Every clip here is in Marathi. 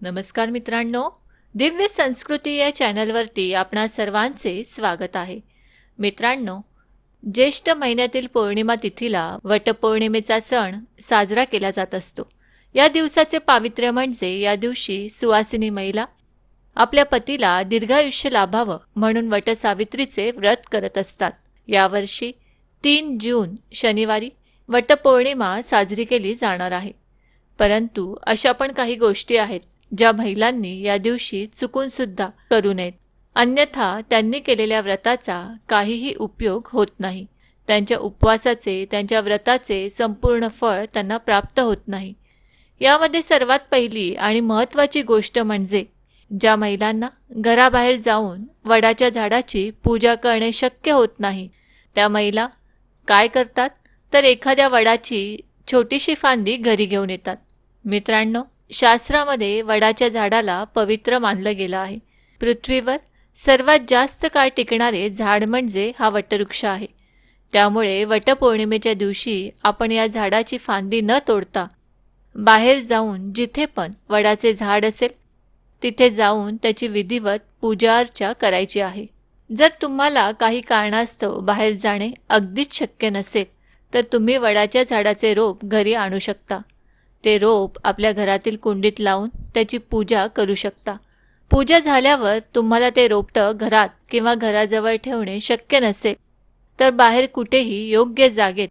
नमस्कार मित्रांनो दिव्य संस्कृती या चॅनलवरती आपणा सर्वांचे स्वागत आहे. मित्रांनो ज्येष्ठ महिन्यातील पौर्णिमा तिथीला वटपौर्णिमेचा सण साजरा केला जात असतो. या दिवसाचे पावित्र्य म्हणजे या दिवशी सुवासिनी महिला आपल्या पतीला दीर्घायुष्य लाभावं म्हणून वटसावित्रीचे व्रत करत असतात. यावर्षी तीन जून शनिवारी वटपौर्णिमा साजरी केली जाणार आहे. परंतु अशा पण काही गोष्टी आहेत ज्या महिलांनी या दिवशी चुकूनसुद्धा करू नयेत. अन्यथा त्यांनी केलेल्या व्रताचा काहीही उपयोग होत नाही. त्यांच्या उपवासाचे त्यांच्या व्रताचे संपूर्ण फळ त्यांना प्राप्त होत नाही. यामध्ये सर्वात पहिली आणि महत्त्वाची गोष्ट म्हणजे ज्या महिलांना घराबाहेर जाऊन वडाच्या झाडाची पूजा करणे शक्य होत नाही त्या महिला काय करतात? तर एखाद्या वडाची छोटीशी फांदी घरी घेऊन येतात. मित्रांनो शास्त्रामध्ये वडाच्या झाडाला पवित्र मानलं गेलं आहे. पृथ्वीवर सर्वात जास्त काळ टिकणारे झाड म्हणजे हा वटवृक्ष आहे. त्यामुळे वटपौर्णिमेच्या दिवशी आपण या झाडाची फांदी न तोडता बाहेर जाऊन जिथे पण वडाचे झाड असेल तिथे जाऊन त्याची विधिवत पूजा अर्चा करायची आहे. जर तुम्हाला काही कारणास्तव बाहेर जाणे अगदीच शक्य नसेल तर तुम्ही वडाच्या झाडाचे रोप घरी आणू शकता. ते रोप आपल्या घरातील कुंडीत लावून त्याची पूजा करू शकता. पूजा झाल्यावर तुम्हाला ते रोपटं घरात किंवा घराजवळ ठेवणे शक्य नसेल तर बाहेर कुठेही योग्य जागेत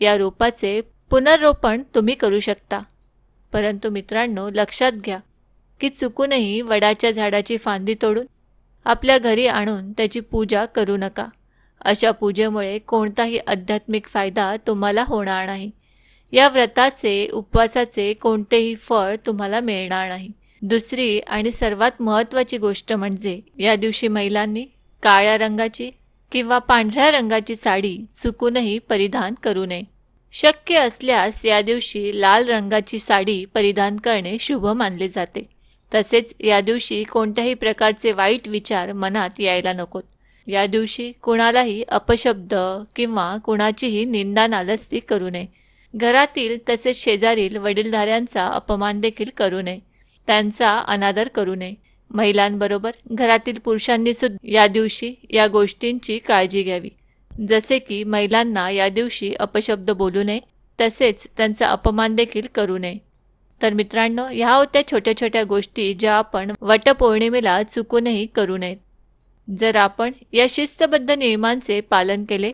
या रोपाचे पुनर्रोपण तुम्ही करू शकता. परंतु मित्रांनो लक्षात घ्या की चुकूनही वडाच्या झाडाची फांदी तोडून आपल्या घरी आणून त्याची पूजा करू नका. अशा पूजेमुळे कोणताही आध्यात्मिक फायदा तुम्हाला होणार नाही. या व्रताचे उपवासाचे कोणतेही फळ तुम्हाला मिळणार नाही. दुसरी आणि सर्वात महत्त्वाची गोष्ट म्हणजे या दिवशी महिलांनी काळ्या रंगाची किंवा पांढऱ्या रंगाची साडी चुकूनही परिधान करू नये. शक्य असल्यास या दिवशी लाल रंगाची साडी परिधान करणे शुभ मानले जाते. तसेच या दिवशी कोणत्याही प्रकारचे वाईट विचार मनात यायला नकोत. या दिवशी कुणालाही अपशब्द किंवा कुणाचीही निंदा नालस्ती करू नये. घरातील तसेच शेजारील वडीलधाऱ्यांचा अपमान देखील करू नये. त्यांचा अनादर करू नये. महिलांबरोबर घरातील पुरुषांनी सुद्धा या दिवशी या गोष्टींची काळजी घ्यावी. जसे की महिलांना या दिवशी अपशब्द बोलू नये तसेच त्यांचा अपमान देखील करू नये. तर मित्रांनो ह्या होत्या छोट्या छोट्या गोष्टी ज्या आपण वटपौर्णिमेला चुकूनही करू नयेत. जर आपण या शिस्तबद्ध नियमांचे पालन केले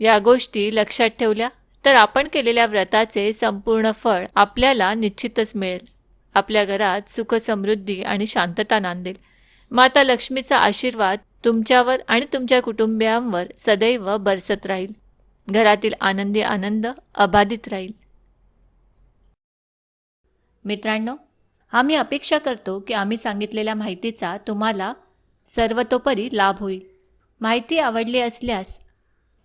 या गोष्टी लक्षात ठेवल्या तर आपण केलेल्या व्रताचे संपूर्ण फळ आपल्याला निश्चितच मिळेल. आपल्या घरात सुख समृद्धी आणि शांतता नांदेल. माता लक्ष्मीचा आशीर्वाद तुमच्यावर आणि तुमच्या कुटुंबियांवर सदैव बरसत राहील. घरातील आनंदी आनंद अबाधित राहील. मित्रांनो आम्ही अपेक्षा करतो की आम्ही सांगितलेल्या माहितीचा तुम्हाला सर्वतोपरी लाभ होईल. माहिती आवडली असल्यास